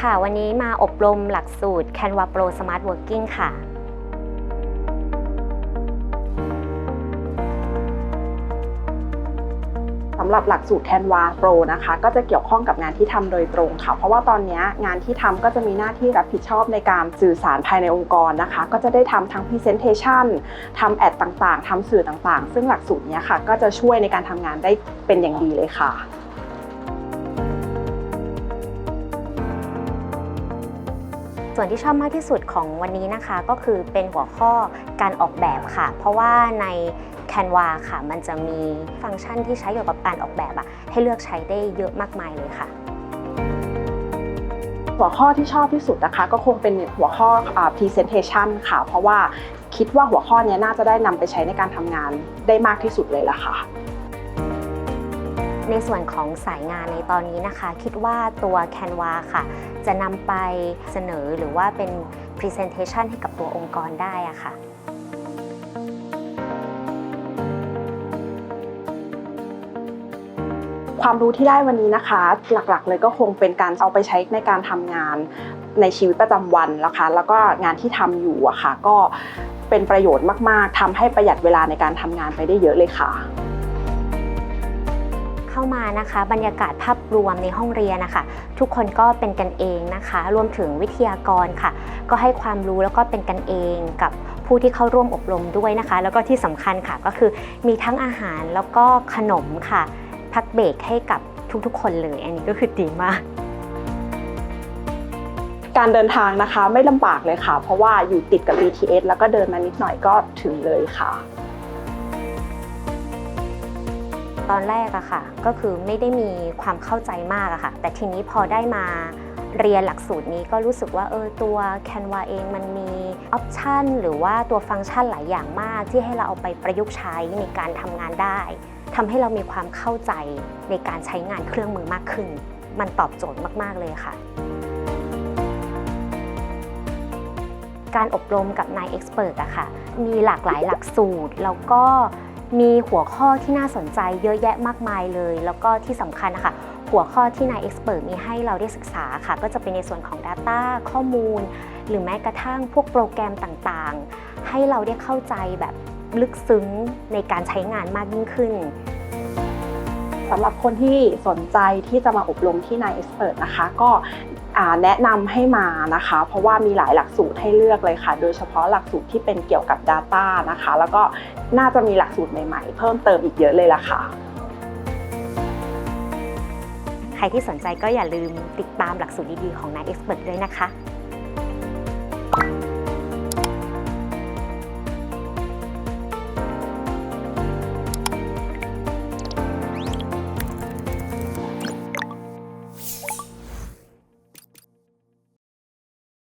ค่ะ วันนี้มาอบรมหลักสูตร Canva Pro Smart Working ค่ะ สำหรับหลักสูตร Canva Pro นะคะ ก็จะเกี่ยวข้องกับงานที่ทำโดยตรงค่ะ เพราะว่าตอนนี้งานที่ทำก็จะมีหน้าที่รับผิดชอบในการสื่อสารภายในองค์กรนะคะ ก็จะได้ทำทั้ง Presentation ทำแอดต่างๆทำสื่อต่างๆ ซึ่งหลักสูตรนี้ค่ะ ก็จะช่วยในการทำงานได้เป็นอย่างดีเลยค่ะ ส่วนที่ชอบมากที่สุดของวันนี้นะคะก็คือเป็นหัวข้อการออกแบบค่ะ เพราะว่าใน Canva ค่ะ มันจะมีฟังก์ชันที่ใช้เกี่ยวกับการออกแบบอะให้เลือกใช้ได้เยอะมากมายเลยค่ะหัวข้อที่ชอบที่สุดนะคะ ก็คงเป็นหัวข้อ presentation ค่ะ เพราะว่าคิดว่าหัวข้อนี้น่าจะได้นำไปใช้ในการทำงานได้มากที่สุดเลยล่ะค่ะ ในส่วนของสายงานในตอนนี้นะคะ คิดว่าตัว Canva ค่ะ จะนำไปเสนอหรือว่าเป็น Presentation ให้กับตัวองค์กรได้อะค่ะความรู้ที่ได้วันนี้นะคะ หลักๆ เลยก็คงเป็นการเอาไปใช้ในการทำงานในชีวิตประจำวันนะคะ แล้วก็งานที่ทำอยู่อะค่ะ ก็เป็นประโยชน์มากๆทำให้ประหยัดเวลาในการทำงานไปได้เยอะเลยค่ะ มานะคะ บรรยากาศภาพรวมในห้องเรียนนะคะ ทุกคนก็เป็นกันเองนะคะ รวมถึงวิทยากรค่ะ ก็ให้ความรู้แล้วก็เป็นกันเองกับผู้ที่เข้าร่วมอบรมด้วยนะคะ แล้วก็ที่สำคัญค่ะก็คือมีทั้งอาหารแล้วก็ขนมค่ะ พักเบรกให้กับทุกๆ คนเลย อันนี้ก็คือดีมากการเดินทางนะคะไม่ลำบากเลยค่ะ เพราะว่าอยู่ติดกับ BTS แล้วก็เดินมานิดหน่อยก็ถึงเลยค่ะ ตอนแรกอะค่ะ ก็คือไม่ได้มีความเข้าใจมากอะค่ะ แต่ทีนี้พอได้มาเรียนหลักสูตรนี้ก็รู้สึกว่าเออตัว Canva เองมันมีออปชันหรือว่าตัวฟังก์ชันหลายอย่างมากที่ให้เราเอาไปประยุกต์ใช้ในการทำงานได้ทำให้เรามีความเข้าใจในการใช้งานเครื่องมือมากขึ้น มันตอบโจทย์มาก ๆ เลยค่ะ การอบรมกับนายเอ็กซ์เพรสอะค่ะ มีหลากหลายหลักสูตร แล้วก็ มีหัวข้อที่น่าสนใจเยอะแยะมากมายเลย แล้วก็ที่สำคัญนะคะหัวข้อที่นายเอ็กซ์เพรสมีให้เราได้ศึกษาค่ะ ก็จะเป็นในส่วนของ Data ข้อมูล หรือแม้กระทั่งพวกโปรแกรมต่างๆ ให้เราได้เข้าใจแบบลึกซึ้งในการใช้งานมากยิ่งขึ้นสำหรับคนที่สนใจที่จะมาอบรมที่นายเอ็กซ์เพรสนะคะ ก็ แนะนำให้มานะคะ เพราะว่ามีหลายหลักสูตรให้เลือกเลยค่ะ โดยเฉพาะหลักสูตรที่เป็นเกี่ยวกับ Data นะคะ แล้วก็น่าจะมีหลักสูตรใหม่ๆ เพิ่มเติมอีกเยอะเลยล่ะค่ะใครที่สนใจก็อย่าลืมติดตามหลักสูตรดีๆของนายเอ็กซ์เพรสด้วยนะคะ